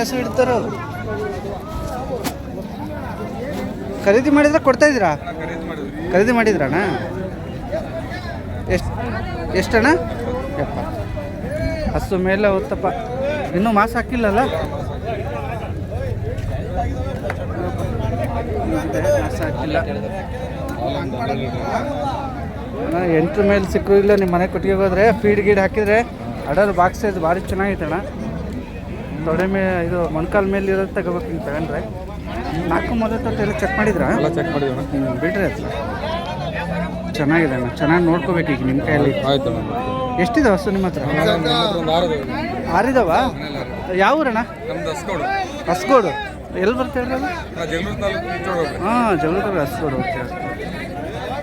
ಹಸು ಇಡ್ತಾರೋ ಖರೀದಿ ಮಾಡಿದ್ರೆ ಕೊಡ್ತಾ ಇದ್ದೀರಾ? ಖರೀದಿ ಮಾಡಿದ್ರಣ ಎಷ್ಟು ಎಷ್ಟಣ್ಣ? ಎಪ್ಪ ಹಸು ಮೇಲೆ ಹೊತ್ತಪ್ಪ. ಇನ್ನೂ ಮಾಸ ಹಾಕಿಲ್ಲಲ್ಲ? ಮಾಸ ಹಾಕಿಲ್ಲ ಎಂಟ್ರ ಮೇಲೆ ಸಿಕ್ಕರು ಇಲ್ಲ ನಿಮ್ಮ ಮನೆ ಕೊಟ್ಟಿಗೆ ಹೋದ್ರೆ ಫೀಡ್ ಗೀಡ್ ಹಾಕಿದ್ರೆ ಅಡಲ್ ಬಾಕ್ಸ್ ಇದು ಭಾರಿ ಚೆನ್ನಾಗೈತೆ ಅಣ್ಣ ತೊಡೆ ಮೇ ಇದು ಮೊಣಕಾಲ ಮೇಲೆ ಇರೋದು ತಗೋಬೇಕು ನೀವು ತಗೊಂಡ್ರೆ. ನಾಲ್ಕು ಮೊದಲು ಎಲ್ಲ ಚೆಕ್ ಮಾಡಿದ್ರಾ? ಚೆಕ್ ಮಾಡಿದ್ವಿ ಹ್ಞೂ ಬಿಡ್ರಿ ಅದು ಚೆನ್ನಾಗಿದೆ ಅಣ್ಣ ಚೆನ್ನಾಗಿ ನೋಡ್ಕೋಬೇಕು ಈಗ ನಿಮ್ಮ ಕೈಯಲ್ಲಿ. ಆಯ್ತು ಎಷ್ಟಿದೆ ಹಸು ನಿಮ್ಮ ಹತ್ರ? ಒಂದು ಆರು ಆರಿದವ? ಯಾವ ಊರಣ್ಣ? ನಮ್ದು ಹಸ್ಕೋಡು. ಹಸ್ಗೋಡು ಎಲ್ಲಿ ಬರ್ತೇವೆ ಹಾಂ ಜಗಳೂರು ಹಸ್ಗೋಡು ಓಕೆ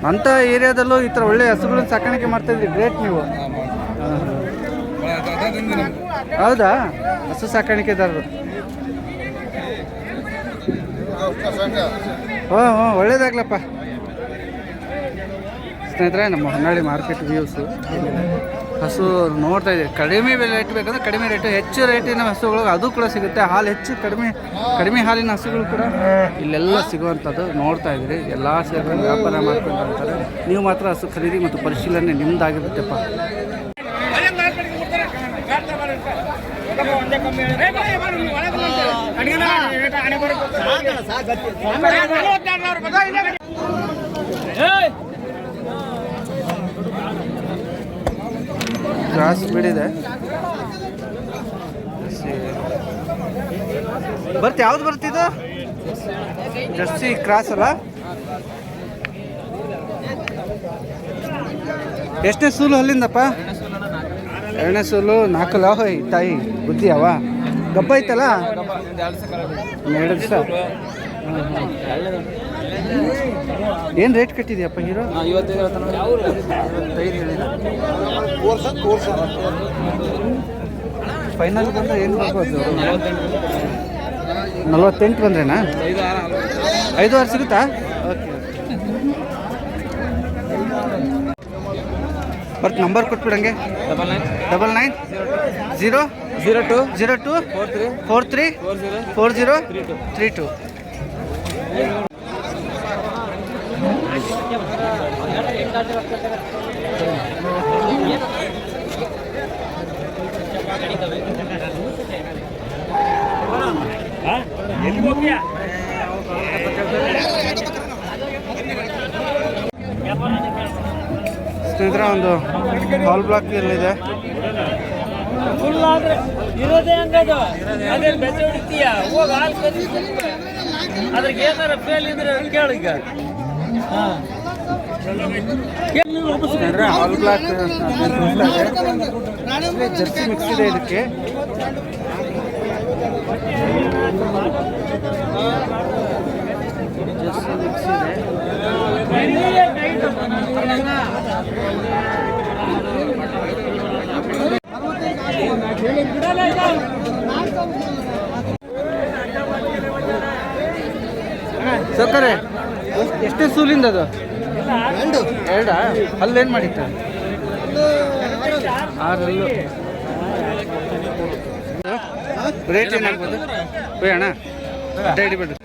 ಅಂಥ ಏರಿಯಾದಲ್ಲೂ ಈ ಥರ ಒಳ್ಳೆ ಹಸುಗಳನ್ನ ಸಾಕಾಣಿಕೆ ಮಾಡ್ತಾಯಿದ್ರಿ ಗ್ರೇಟ್ ನೀವು. ಹೌದಾ? ಹಸು ಸಾಕಾಣಿಕೆದಾರರು. ಹ್ಞೂ ಹ್ಞೂ ಒಳ್ಳೇದಾಗ್ಲಪ್ಪ. ಸ್ನೇಹಿತರೆ, ನಮ್ಮ ಹೊನ್ನಾಳಿ ಮಾರ್ಕೆಟ್ ವ್ಯೂಸು ಹಸು ನೋಡ್ತಾ ಇದ್ದೀವಿ ಕಡಿಮೆ ಬೆಲೆ ರೇಟ್ ಬೇಕಂದ್ರೆ ಕಡಿಮೆ ರೇಟು ಹೆಚ್ಚು ರೇಟಿನ ಹಸುಗಳು ಅದು ಕೂಡ ಸಿಗುತ್ತೆ. ಹಾಲು ಹೆಚ್ಚು, ಕಡಿಮೆ ಕಡಿಮೆ ಹಾಲಿನ ಹಸುಗಳು ಕೂಡ ಇಲ್ಲೆಲ್ಲ ಸಿಗುವಂಥದ್ದು ನೋಡ್ತಾ ಇದ್ದೀರಿ. ಎಲ್ಲ ಸೇರ್ಕೊಂಡು ವ್ಯಾಪಾರ ಮಾಡ್ಕೊಂಡು ನೀವು ಮಾತ್ರ ಹಸು ಖರೀದಿ ಮತ್ತು ಪರಿಶೀಲನೆ ನಿಮ್ದಾಗಿರುತ್ತೆಪ್ಪ. ಕ್ರಾಸ್ ಬಿಡಿದೆ. ಬರ್ತಿ ಯಾವ್ದು ಬರ್ತಿದ್ದು ಜರ್ಸಿ ಕ್ರಾಸ್ ಅಲ್ಲ? ಎಷ್ಟನೇ ಸೂಲು ಅಲ್ಲಿಂದಪ್ಪ? ಎರಡನೇ ಸೂಲು ನಾಲ್ಕು. ಲಾಹೋಯ್ ತಾಯಿ ಬುದ್ಧಿ ಅವ ಗಬ್ಬ ಐತಲ್ಲ? ಎರಡು ದಿವಸ. ಏನು ರೇಟ್ ಕಟ್ಟಿದ್ಯಪ್ಪ ಹೀರೋ ಫೈನಲ್ ಬಂದ್ರೆ ಏನು ಬರ್ಬೋದು? ನಲ್ವತ್ತೆಂಟು. ಬಂದ್ರೇನಾ? ಐದು ಆರು. ಸಿಗುತ್ತಾ? ಓಕೆ. ಬರ್ತ್ number ಕೊಟ್ಬಿಡಂಗೆ. Double nine double nine zero zero two zero two four three four three four zero three two ಸ್ನೇಹಿತರ ಒಂದು ಹಾಲ್ ಬ್ಲಾಕ್ ಇರಲಿದೆ ಫುಲ್ ಆದ್ರೆ ಇರೋದೇ ಹಂಗದು ಅದೇ ಬೆಚ್ಚ ಹೊಡಿತೀಯ ಹೋಗಿ ಹಾಲು ಕದಿ ಅದ್ರಿಗೆ ಏನಾರ ಫೇಲ್ ಇದ್ರೆ ಕೇಳು ಈಗ. ಸ್ನೇಹಿತರೆ ಹಾಲ್ ಬ್ಲಾಕ್ ಜರ್ಸಿ ಮಿಕ್ಸ್ ಇದೆ ಇದಕ್ಕೆ. ಜರ್ಸಿ ಮಿಕ್ಸ್ ಇದೆ. ಸಕ್ಕರೆ ಎಷ್ಟೇ ಸೂಲಿಂದ ಅದು? ಎರಡ. ಅಲ್ಲೇನು ಮಾಡಿತ್ತು? ಆರಲ್ಲು. ರೇಟ್ ಏನಾಗ್ಬೋದು ಮಾಡ್ಬೋದು? ಅಣ್ಣ ಅಡ್ಡ ಹಿಡಿಬೇಡ್ರಿ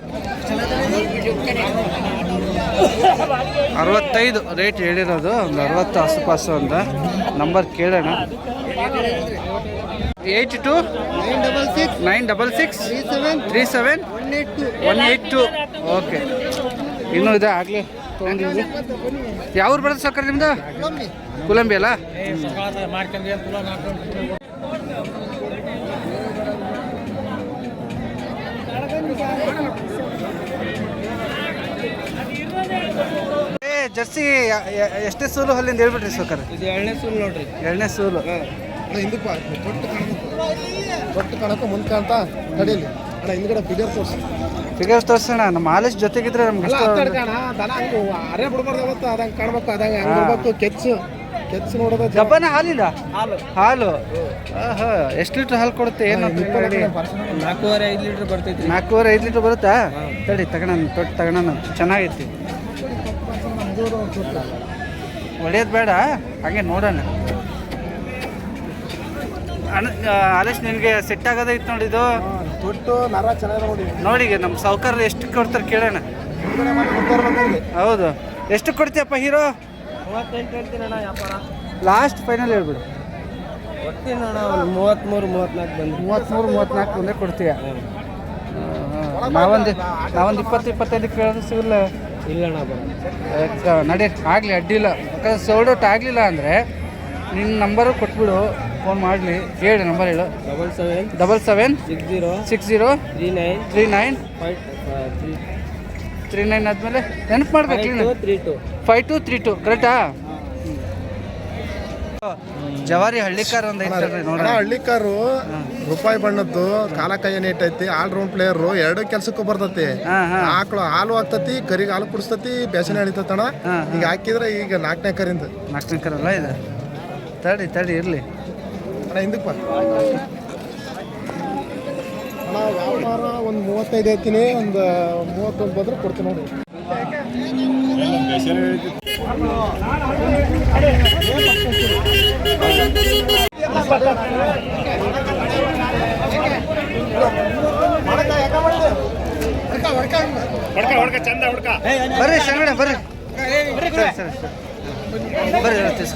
ಅರವತ್ತೈದು ರೇಟ್ ಹೇಳಿರೋದು ಒಂದು ಅರವತ್ತು ಆಸುಪಾಸು ಅಂತ. ನಂಬರ್ ಕೇಳೋಣ. Eight two nine double six three seven one eight two okay ಇನ್ನೂ ಇದೆ ಆಗಲಿ ತೊಗೊಂಡಿದ್ವಿ ಯಾವ ಊರು ಬರೋದು ಸಕ್ಕರೆ ನಿಮ್ಮದು ಕುಲಂಬಿ ಅಲ್ಲ? ಜರ್ಸಿ ಎಷ್ಟೇ ಸೂಲು ಅಲ್ಲಿಂದ ಹೇಳ್ಬಿಟ್ರಿ ಸಕ್ಕರೆ ಇದು ಎರಡನೇ ಸೂಲು ನೋಡ್ರಿ. ಎರಡನೇ ಸೂಲು. ಹಿಂದಕ್ಕೆ ಬಾ. ತೊಟ್ಟು ಕಾಣಬೇಕು. ತೊಟ್ಟು ಕಾಣಕ್ಕೆ ಮುಂದೆ ಕಾಣ್ತಾ ತಡೀಲಿ. ಅಣ್ಣ ಹಿಂದ್ಗಡೆ ಫಿಗರ್ ತೋರಿಸಿ. ಫಿಗರ್ಸ್ ತೋರಿಸೋಣ ನಮ್ಮ ಆಲೇಶ್ ಜೊತೆಗಿದ್ರೆ ನಮ್ಗೆ ಅಲ್ಲ ಇಷ್ಟ ಹತ್ತಾಡ್ ಕಾಣ ದನ ಹಂಗೆ ಅರೆ ಬಿಡ್ಬಾರ್ದು ಅವತ್ತು. ಅದಂಗೆ ಕಾಣ್ಬೇಕು ಅದಂಗೆ ಹಂಗೆ ಬಿಡ್ಬೇಕು ಕೆಚ್ಚು. ಕೆಚ್ಚು ನೋಡೋದು ಜಬ್ಬನ ಹಾಲಿಲ್ಲ? ಹಾಲು. ಹಾಲು? ಆಹಾ ಎಷ್ಟು ಲೀಟ್ರ್ ಹಾಲು ಕೊಡುತ್ತೆ? ಏನು ನಾಲ್ಕೂವರೆ ಐದು ಲೀಟ್ರ್ ಬರ್ತೈತಿ ನಾಲ್ಕೂವರೆ ಐದು ಲೀಟ್ರ್ ಬರುತ್ತಾ? ತಡಿ ತಗೋಣ ತೊಟ್ಟು ತಗೋಣ. ಚೆನ್ನಾಗೈತಿ. ಹೊಡೆಯೋದು ಬೇಡ. ಹಾಗೆ ನೋಡೋಣ. ಅಣ್ಣ ಆಲೇಶ್ ನಿನಗೆ ಸೆಟ್ ಆಗೋದೇ ಇತ್ತು ನೋಡಿ ಇದು? ತೊಟ್ಟು ನರ ಚೆನ್ನಾಗಿ ನೋಡಿ ನೋಡಿ ಈಗ ನಮ್ಮ ಸಾವುಕಾರ ಎಷ್ಟು ಕೊಡ್ತಾರೆ ಕೇಳೋಣ. ಹೌದು. ಎಷ್ಟು ಕೊಡ್ತೀಯಪ್ಪ ಹೀರೋ? ಲಾಸ್ಟ್ ಫೈನಲ್ ಹೇಳ್ಬಿಡು. ಕೊಡ್ತೀನಿ ಅಣ್ಣ ಒಂದು ಮೂವತ್ತ್ಮೂರು ಮೂವತ್ತ್ನಾಲ್ಕು ಬಂದು. ಮೂವತ್ತ್ಮೂರು ಮೂವತ್ತ್ನಾಲ್ಕು ಬಂದೇ ಕೊಡ್ತೀಯ? ನಾವೊಂದು ನಾವೊಂದು ಇಪ್ಪತ್ತು ಇಪ್ಪತ್ತೈದು ಕೇಳೋದು ಸಿಗಲ್ಲ ಇಲ್ಲ ಅಣ್ಣ ಬರ ಯಾಕ? ನಡಿ ಆಗಲಿ ಅಡ್ಡಿಲ್ಲ. ಯಾಕಂದ್ರೆ ಸೋಲ್ಡ್ ಔಟ್ ಆಗಲಿಲ್ಲ ಅಂದರೆ ನಿನ್ನ ನಂಬರು ಕೊಟ್ಬಿಡು. ಫೋನ್ ಮಾಡಲಿ. ಹೇಳಿ ನಂಬರ್ ಹೇಳು. Double seven double seven six zero six zero three nine three nine five three three nine ಆದಮೇಲೆ ನೆನಪು ಮಾಡ್ಬೇಕು three two five two three two ಕರೆಕ್ಟಾ ಜವಾರಿ ಹಳ್ಳಿಕಾರ ಒಂದು ಐತೆ ಅಣ್ಣ ನೋಡೋಣ ಹಳ್ಳಿಕಾರು ರೂಪಾಯಿ ಬಣ್ಣದ್ದು ಕಾಲ ಕೈ ನೀಟ್ ಐತಿ ಆಲ್ ರೌಂಡ್ ಪ್ಲೇಯರ್ ಎರಡು ಕೆಲ್ಸಕ್ಕೂ ಬರ್ತತಿ. ಹಾಂ ಹಾಂ. ಆಕಳು ಹಾಲು ಆಗ್ತತಿ ಕರಿಗೆ ಹಾಲು ಕುಡಿಸ್ತತಿ ಬೇಸನೆ ಎಳಿತತಣ ಈಗ ಹಾಕಿದ್ರೆ ಈಗ ನಾಲ್ಕನೇ ಕರಿಂದ. ನಾಲ್ಕನೇ ಕರಲ್ಲ ಇದು? ತಡಿ ತಡಿ ಇರಲಿ. ಅಣ್ಣ ಹಿಂದಕ್ಕೆ ಅಣ್ಣ ವ್ಯಾಪಾರ ಒಂದು ಮೂವತ್ತೈದು ಐತೀನಿ ಒಂದು ಮೂವತ್ತೊಂದು ಬಂದ್ರೆ ಕೊಡ್ತೀನಿ ನೋಡಿ ಹೊಡ್ಕ ಹೊಡ್ಕ ಚಂದ ಹೊಡ್ಕ ಬರ್ರಿ ಶಂಗಡ ಬರ್ರಿ ಸರಿ ಸರಿ ಸರಿ ಬರ್ರಿ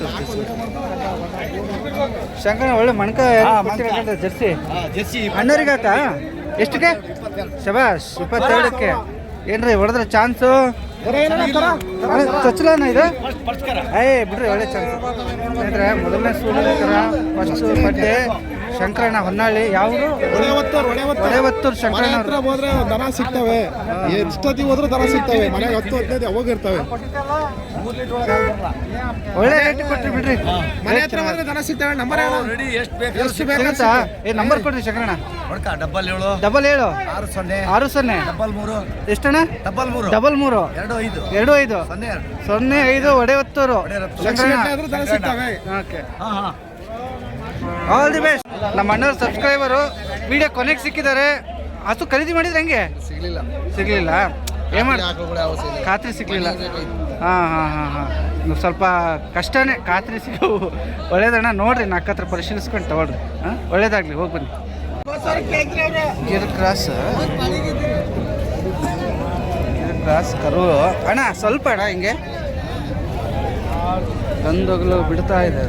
ಶಂಕರ ಒಳ್ಳೆ ಮಣಕ ಜರ್ಸಿ. ಜರ್ಸಿ ಅಣ್ಣರಿಗೆ ಹಾಕ ಎಷ್ಟಕ್ಕೆ? ಶಬಾಷ್ ಇಪ್ಪತ್ತೆರಡಕ್ಕೆ. ಏನ್ರಿ ಹೊಡೆದ್ರೆ ಚಾನ್ಸು? ಚಚ್ಚಲನ ಇದು? ಏಯ್ ಬಿಡ್ರಿ ಒಳ್ಳೆ ಚಾನ್ಸ್. ಅಂದ್ರೆ ಮೊದಲನೇ ಸೂರ್ಯಕರ ಫಸ್ಟ್ ಪಡ್ಡೆ. ಶಂಕರಣ್ಣ ಹೊನ್ನಾಳಿ ಯಾವುದು? ಒಡೆವತ್ತೂರು ಶಂಕರಣ್ಣ ಹತ್ರ ಹೋದ್ರೆ ದನ ಸಿಗ್ತವೆ. ಎಷ್ಟೊತ್ತಿಗೆ ಹೋದ್ರೂ ದನ ಸಿಗ್ತವೆ. ಮನೆಗೆ ಹತ್ತು ಹದಿನೈದು ಯಾವಾಗ ಇರ್ತವೆ. ಒಳ್ಳೆ ರೇಟ್ ಕೊಟ್ರಿ ಬಿಡ್ರಿ. ಮನೆ ಹತ್ರ ಹೋದ್ರೆ ದನ ಸಿಗ್ತವೆ. ನಂಬರ್ ರೆಡಿ ಎಷ್ಟು ಬೇಕು ಎಷ್ಟು ಬೇಕು ಸಿಗುತ್ತಾ ಏ ನಂಬರ್ ಕೊಡ್ರಿ ಶಂಕರಣ್ಣ. ಹೊಡ್ಕ ಡಬ್ಬಲ್ ಏಳು. ಡಬಲ್ ಏಳು. ಆರು ಸೊನ್ನೆ. ಆರು ಸೊನ್ನೆ. ಡಬ್ಬಲ್ ಮೂರು. ಎಷ್ಟಣ್ಣ? ಡಬಲ್ ಮೂರು. ಡಬಲ್ ಮೂರು. ಎರಡು ಐದು. ಎರಡು ಐದು. ಸೊನ್ನೆ ಎರಡು. ಸೊನ್ನೆ ಐದು ಒಡೆವತ್ತೂರು ಶಂಕರಣ್ಣ. ಆದ್ರೂ ದನ ಸಿಗ್ತವೆ. ಓಕೆ. ಹಾ ಹಾ. ಆಲ್ ದಿ ಬೆಸ್ಟ್ ನಮ್ಮ ಅಣ್ಣವ್ರ ಸಬ್ಸ್ಕ್ರೈಬರು ವಿಡಿಯೋ ಕೊನೆಗೆ ಸಿಕ್ಕಿದ್ದಾರೆ ಹಸು ಖರೀದಿ ಮಾಡಿದ್ರೆ ಹೆಂಗೆ? ಸಿಗ್ಲಿಲ್ಲ. ಸಿಗ್ಲಿಲ್ಲ. ಏನ್ ಮಾಡಿ. ಖಾತ್ರಿ ಸಿಗಲಿಲ್ಲ. ಹಾಂ ಹಾಂ ಹಾಂ ಹಾಂ. ಸ್ವಲ್ಪ ಕಷ್ಟನೇ. ಖಾತ್ರಿ ಸಿಗು. ಒಳ್ಳೇದಣ್ಣ ನೋಡ್ರಿ ನಾಲ್ಕು ಹತ್ರ ಪರಿಶೀಲಿಸ್ಕೊಂಡು ತಗೊಳ್ರಿ. ಹಾಂ ಒಳ್ಳೇದಾಗ್ಲಿ ಹೋಗಿ ಬನ್ನಿ. ಗಿರ್ ಕ್ರಾಸ್ ಗಿರ್ ಕ್ರಾಸ್ ಕರು ಅಣ್ಣ ಸ್ವಲ್ಪ ಅಣ್ಣ ಹಿಂಗೆ. ಗಂದೊಗಲು ಬಿಡ್ತಾ ಇದೆ?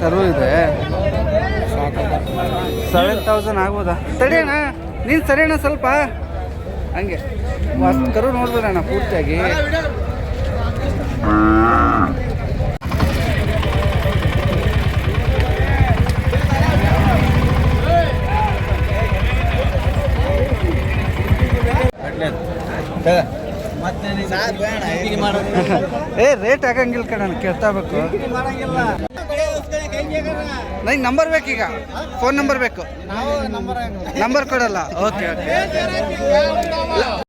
ಕರು ಇದೆ. ಸೆವೆನ್ ತೌಸಂಡ್ ಆಗ್ಬೋದಾ? ಸರಿ ಅಣ್ಣ ನೀನು ಸರಿ ಅಣ್ಣ ಸ್ವಲ್ಪ. ಹಂಗೆ. ಮಸ್ತ್ ಕರು ನೋಡ್ಬೋದಣ್ಣ ಪೂರ್ತಿಯಾಗಿ. ಏ ರೇಟ್ ಆಗಂಗಿಲ್ಲ ಕಣ ಕೇಳ್ತಾ ಬೇಕು ನಂಗೆ ನಂಬರ್ ಬೇಕೀಗ? ಫೋನ್ ನಂಬರ್ ಬೇಕು. ನಂಬರ್ ಕೊಡಲ್ಲ. Okay okay